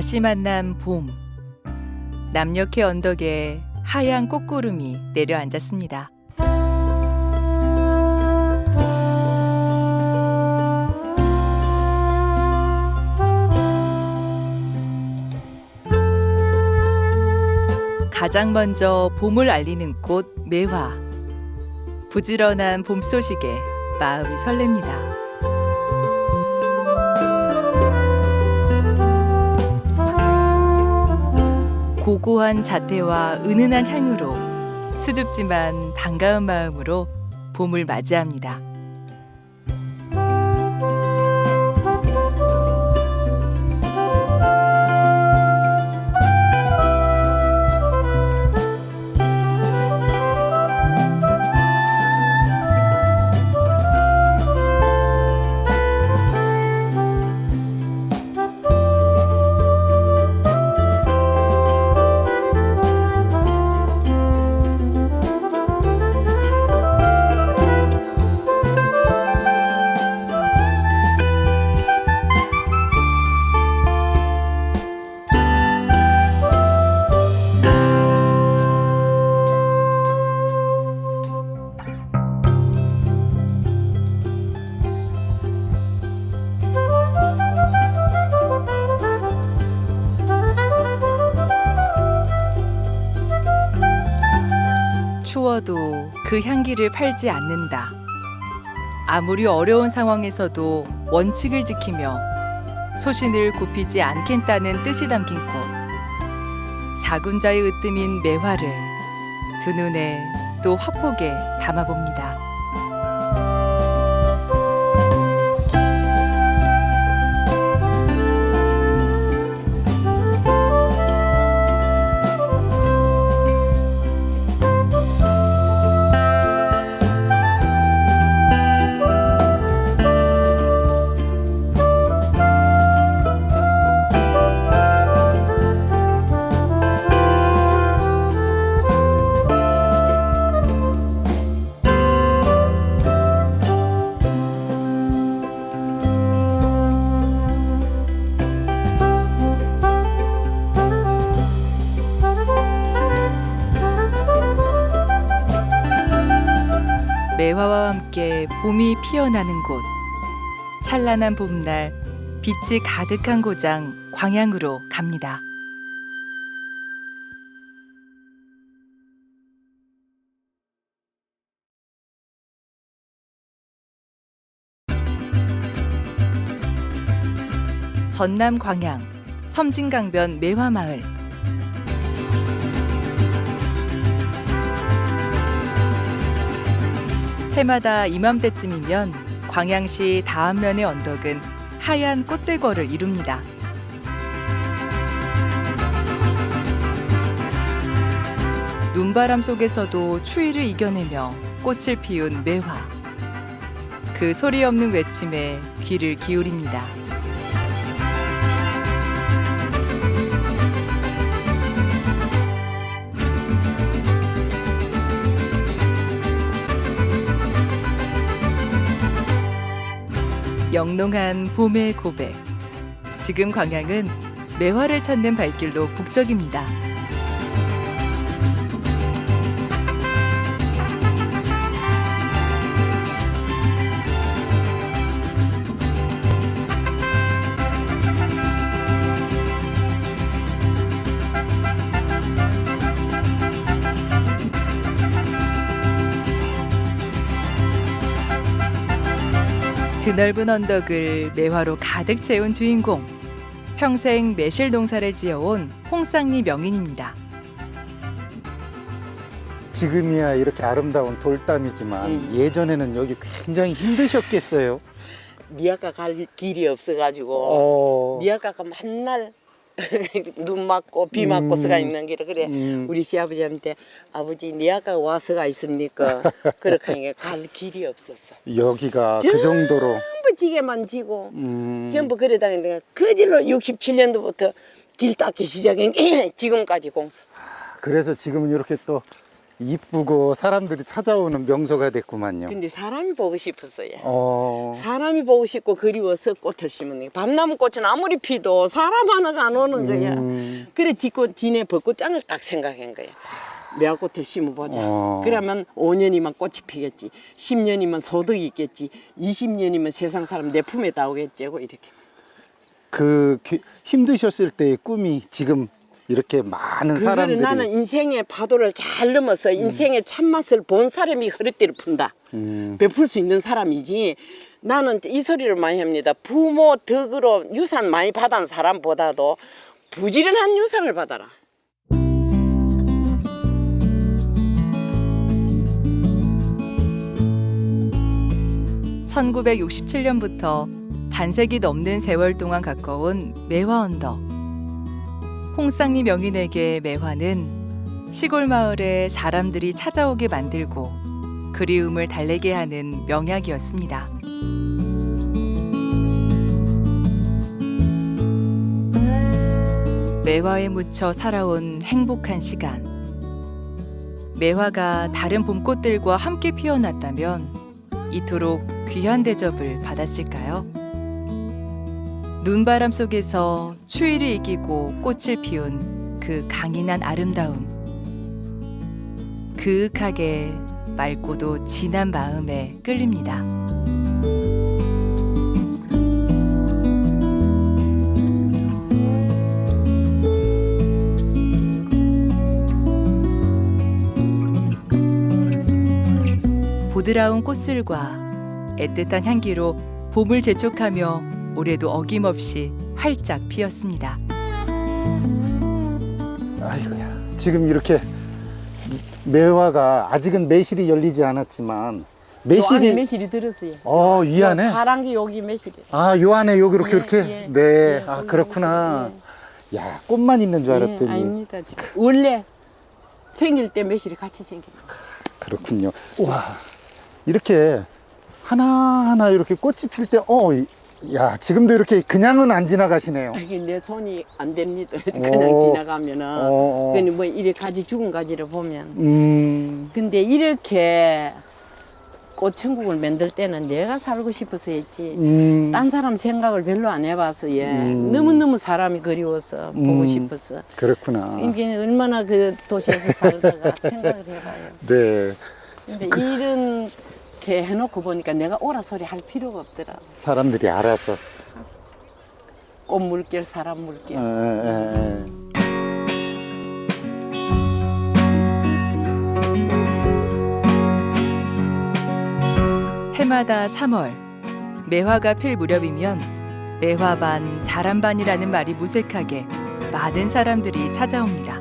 다시 만난 봄. 남녘의 언덕에 하얀 꽃구름이 내려앉았습니다. 가장 먼저 봄을 알리는 꽃 매화. 부지런한 봄 소식에 마음이 설렙니다. 고고한 자태와 은은한 향으로 수줍지만 반가운 마음으로 봄을 맞이합니다. 그 향기를 팔지 않는다. 아무리 어려운 상황에서도 원칙을 지키며 소신을 굽히지 않겠다는 뜻이 담긴 꽃. 사군자의 으뜸인 매화를 두 눈에 또 화폭에 담아봅니다. 매화와 함께 봄이 피어나는 곳. 찬란한 봄날 빛이 가득한 고장 광양으로 갑니다. 전남 광양 섬진강변 매화마을 해마다 이맘때쯤이면 광양시 다안면의 언덕은 하얀 꽃대궐을 이룹니다. 눈바람 속에서도 추위를 이겨내며 꽃을 피운 매화. 그 소리 없는 외침에 귀를 기울입니다. 영롱한 봄의 고백. 지금 광양은 매화를 찾는 발길로 북적입니다. 드넓은 언덕을 매화로 가득 채운 주인공. 평생 매실 농사를 지어온 홍쌍리 명인입니다. 지금이야 이렇게 아름다운 돌담이지만 음. 예전에는 여기 굉장히 힘드셨겠어요. 미아가 갈 길이 없어가지고 어, 미아가가 맨날 눈 맞고 비 맞고 음. 서가 있는 길을 그래 음. 우리 시아버지한테 아버지 미아가 와서가 있습니까? 그렇게 하니까 갈 길이 없었어. 여기가 그 정도로 전부 지게만 지고 음, 전부 그래 다니다가 그 질로 67년도부터 길 닦기 시작한 게 지금까지 공사. 그래서 지금은 이렇게 또 이쁘고 사람들이 찾아오는 명소가 됐구만요. 근데 사람이 보고 싶었어요. 어, 사람이 보고 싶고 그리워서 꽃을 심는 거예요. 밤나무 꽃은 아무리 피도 사람 하나가 안 오는 거야. 음. 그래 짓고 지네 벚꽃장을 딱 생각한 거야. 매화꽃을 심어보자. 어. 그러면 5년이면 꽃이 피겠지. 10년이면 소득이 있겠지. 20년이면 세상 사람 내 품에 다 오겠지고 이렇게. 그 기- 힘드셨을 때의 꿈이 지금 이렇게 많은 그거를 사람들이 나는 인생의 파도를 잘 넘어서 인생의 참맛을 본 사람이 허리띠를 푼다. 음, 베풀 수 있는 사람이지. 나는 이 소리를 많이 합니다. 부모 덕으로 유산 많이 받은 사람보다도 부지런한 유산을 받아라. 1967년부터 반세기 넘는 세월 동안 가까운 매화 언덕. 홍쌍리 명인에게 매화는 시골 마을에 사람들이 찾아오게 만들고 그리움을 달래게 하는 명약이었습니다. 매화에 묻혀 살아온 행복한 시간. 매화가 다른 봄꽃들과 함께 피어났다면 이토록 귀한 대접을 받았을까요? 눈바람 속에서 추위를 이기고 꽃을 피운 그 강인한 아름다움. 그윽하게 맑고도 진한 마음에 끌립니다. 보드라운 꽃술과 애틋한 향기로 봄을 재촉하며 올해도 어김없이 활짝 피었습니다. 아이고야. 지금 이렇게 매화가 아직은 매실이 열리지 않았지만 매실이 매실이 매실이 들었어요. 어, 이 안에 파란 게 여기 매실이. 아, 요 안에 여기 이렇게 예, 이렇게 예, 네. 예, 아, 그렇구나. 야, 꽃만 있는 줄 알았더니 예, 아닙니다. 원래 생길 때 매실이 같이 생겨요. 그렇군요. 와. 이렇게 하나하나 이렇게 꽃이 필 때 어, 이- 야, 지금도 이렇게 그냥은 안 지나가시네요. 아, 이게 내 손이 안 됩니다. 그냥 오. 지나가면은. 어, 어. 그니 뭐 이래 가지 죽은 가지를 보면. 음. 근데 이렇게 꽃천국을 만들 때는 내가 살고 싶어서 했지. 음. 딴 사람 생각을 별로 안 해봐서 예. 음. 너무너무 사람이 그리워서 보고 음. 싶어서. 그렇구나. 이게 얼마나 그 도시에서 살다가 생각을 해봐요. 네. 근데 이런 게 해놓고 보니까 내가 오라 소리 할 필요가 없더라. 사람들이 알아서. 꽃 물결, 사람 물결. 에, 에, 에. 해마다 3월 매화가 필 무렵이면 매화 반 사람 반이라는 말이 무색하게 많은 사람들이 찾아옵니다.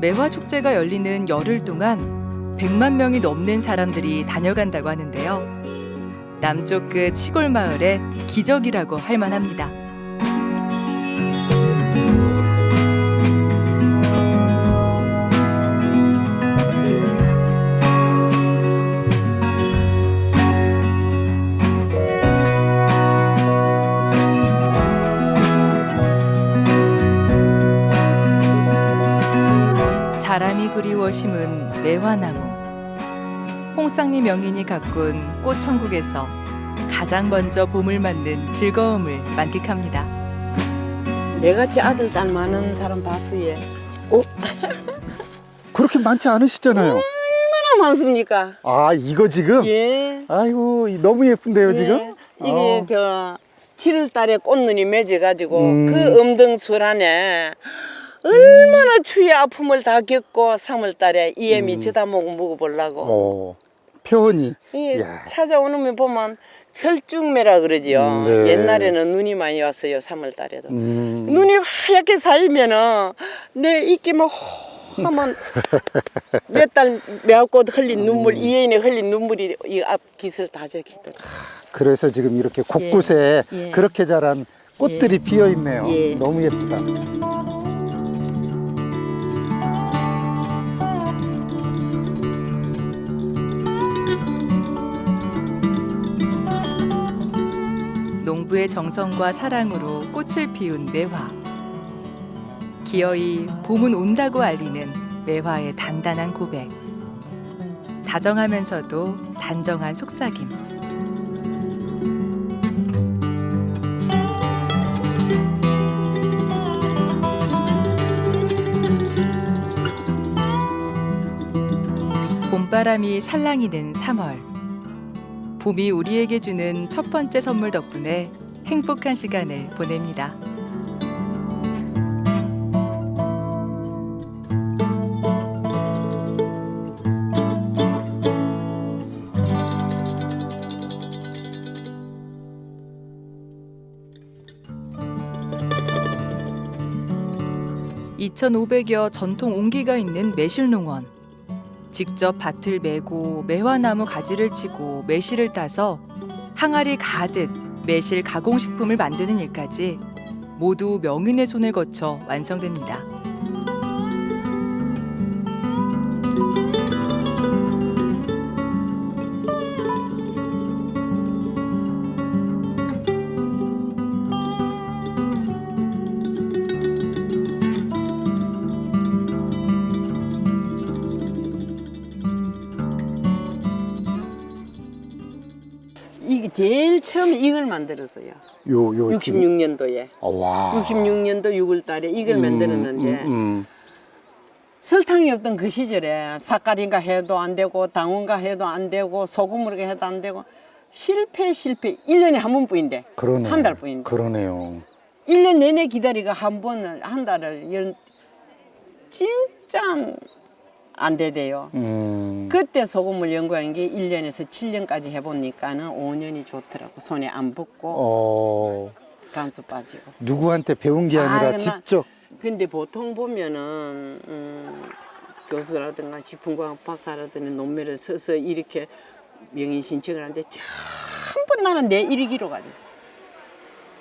매화 축제가 열리는 열흘 동안 100만 명이 넘는 사람들이 다녀간다고 하는데요. 남쪽 끝 시골 마을의 기적이라고 할 만합니다. 사람이 그리워 심은. 홍쌍리 명인이 가꾼 꽃천국에서 가장 먼저 봄을 맞는 즐거움을 만끽합니다. 내같이 아들, 딸 많은 사람 봤어요. 그렇게 많지 않으시잖아요. 얼마나 많습니까? 아, 이거 지금? 예. 아이고, 이- 너무 예쁜데요, 예. 지금? 이게 어. 저 7월 달에 꽃눈이 맺어가지고 음. 그 엄등술 안에 얼마나 추위 아픔을 다 겪고 3월 달에 이엠이 음. 저다 먹고 먹어보려고. 어, 표현이. 야. 찾아오는 면 보면 설중매라 그러지요. 음, 네. 옛날에는 눈이 많이 왔어요. 3월 달에도. 음, 눈이 하얗게 쌓이면은 내 입기만 하면 몇 달 매화꽃 흘린 눈물 이애인에 흘린 눈물이 이 앞 깃을 다 적히더라. 그래서 지금 이렇게 곳곳에 예. 그렇게 자란 꽃들이 피어 있네요. 예. 너무 예쁘다. 농부의 정성과 사랑으로 꽃을 피운 매화. 기어이 봄은 온다고 알리는 매화의 단단한 고백. 다정하면서도 단정한 속삭임. 봄바람이 살랑이는 3월. 봄이 우리에게 주는 첫 번째 선물 덕분에 행복한 시간을 보냅니다. (2,500여) 전통 옹기가 있는 매실농원 직접 밭을 메고 매화나무 가지를 치고 매실을 따서 항아리 가득 매실 가공식품을 만드는 일까지 모두 명인의 손을 거쳐 완성됩니다. 제일 처음에 이걸 만들었어요. 요, 요, 지금. 66년도에. 어, 와. 66년도 6월 달에 이걸 만들었는데 음, 음. 설탕이 없던 그 시절에 삭가리가 해도 안 되고 당원가 해도 안 되고 소금으로 해도 안 되고 실패 실패 1년에 한 번 뿐인데 그러네. 한 달 뿐인데 그러네요. 1년 내내 기다리가 한 번을 한 달을 열 진짜 안 되대요. 음. 그때 소금을 연구한 게 1년에서 7년까지 해보니까는 5년이 좋더라고. 손에 안 붙고 어, 간수 빠지고. 누구한테 배운 게 아니라 아, 나- 직접. 근데 보통 보면은 음, 교수라든가 식품과학 박사라든가 논문을 써서 이렇게 명의 신청을 하는데 전부 나는 내 일기로 가지고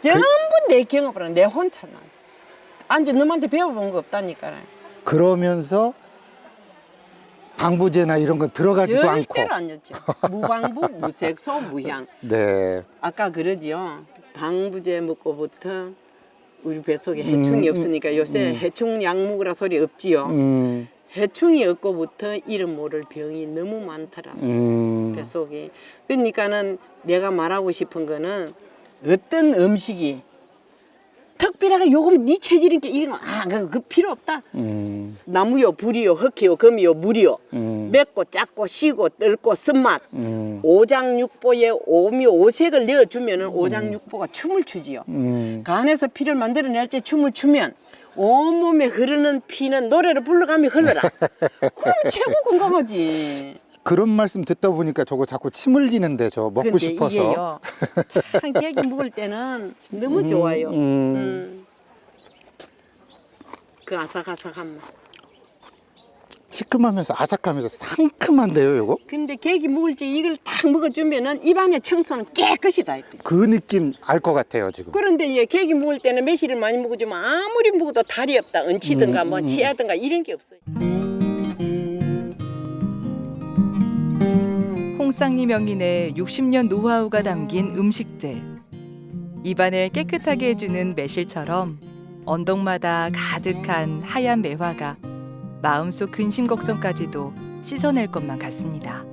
전부 내 경험으로 내 혼자 나. 앉아 너한테 배워본 거 없다니까. 그러면서 방부제나 이런 건 들어가지도 않고. 절대로 안 였죠. 무방부, 무색소, 무향. 네. 아까 그러지요. 방부제 먹고부터 우리 뱃속에 해충이 음, 없으니까 요새 해충 약 먹으라 소리 없지요. 음, 해충이 없고부터 이름 모를 병이 너무 많더라. 음. 뱃속이. 그러니까는 내가 말하고 싶은 거는 어떤 음식이 특별하게 요금 네 체질이니까 이런 거아그 그 필요 없다. 음, 나무요, 불이요, 흙이요, 금이요, 물이요. 음. 맵고 짰고 시고 뜰고 쓴맛. 음, 오장육보에 오미 오색을 내어주면은 오장육보가 춤을 추지요. 음. 간에서 피를 만들어낼 때 춤을 추면 온몸에 흐르는 피는 노래를 불러가며 흘러라. 그럼 최고 건강하지. 그런 말씀 듣다 보니까 저거 자꾸 침 흘리는데 저 먹고 근데 싶어서. 이게요. 참 깨기 먹을 때는 너무 좋아요. 음. 음. 그 아삭아삭한 맛. 시큼하면서 아삭하면서 상큼한데요, 요거? 근데 계기 먹을 때 이걸 딱 먹어주면은 입안의 청소는 깨끗이 다 했대. 그 느낌 알 것 같아요, 지금. 그런데 얘 계기 먹을 때는 매실을 많이 먹어주면 아무리 먹어도 달이 없다. 얹히든가 뭐 치하든가 이런 게 없어요. 홍쌍리 명인의 60년 노하우가 담긴 음식들. 입안을 깨끗하게 해주는 매실처럼 언덕마다 가득한 하얀 매화가 마음속 근심 걱정까지도 씻어낼 것만 같습니다.